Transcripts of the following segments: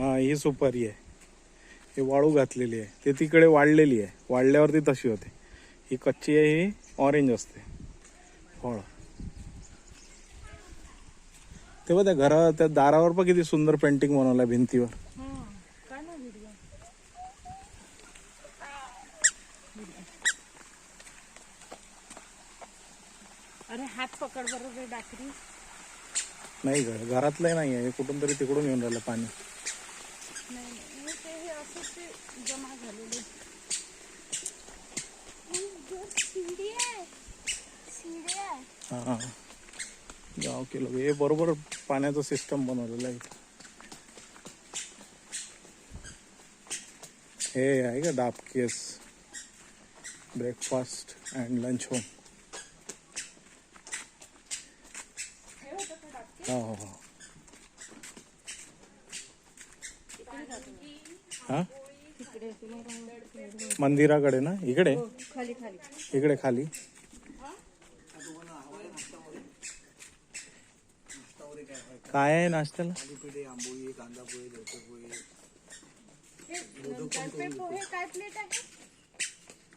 ही सुपारी आहे. ही वाळू घातलेली आहे. ते तिकडे वाढलेली आहे. वाढल्यावरती तशी होते. ही कच्ची आहे ही ऑरेंज असते. फळ तेव्हा त्या घरा त्या दारावर पण किती सुंदर पेंटिंग बनवलं भिंतीवर. अरे हात पकड बरोबर नाही घर घरातलंही नाही आहे हे कुठून तरी तिकडून येऊन राहिलं पाणी. नाही नाही ते हे असं ते जमा झालेले. शिडी आहे शिडी आहे. हा हा. गाव केलं. हे बरोबर पाण्याचं सिस्टम बनवलेलं आहे. इथं. हे आहे का डाबकेस ब्रेकफास्ट अँड लंच होम हो हो हो. हा? मंदिराकडे ना? इकडे? खाली खाली. इकडे खाली. काय आहे नाश्त्याला? दडपे पोहे काय प्लेट आहे?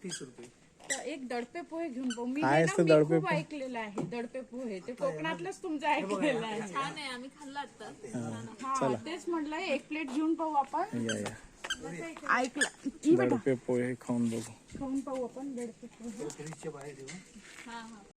तीस रुपये. एक दडपे पोहे घेऊन पाहू. मी काय हे ना, असतं मी दडपे खूप ऐकलेलं आहे दडपे पोहे. ते कोकणातलंच तुमचं ऐकलेलं आहे. छान आहे आम्ही खाल्लं आता. हा तेच म्हटलं एक प्लेट घेऊन पाहू आपण. या या. ऐकलं. दडपे पोहे खाऊन बघू. खाऊन पाहू आपण दडपे पोहे. हा हा.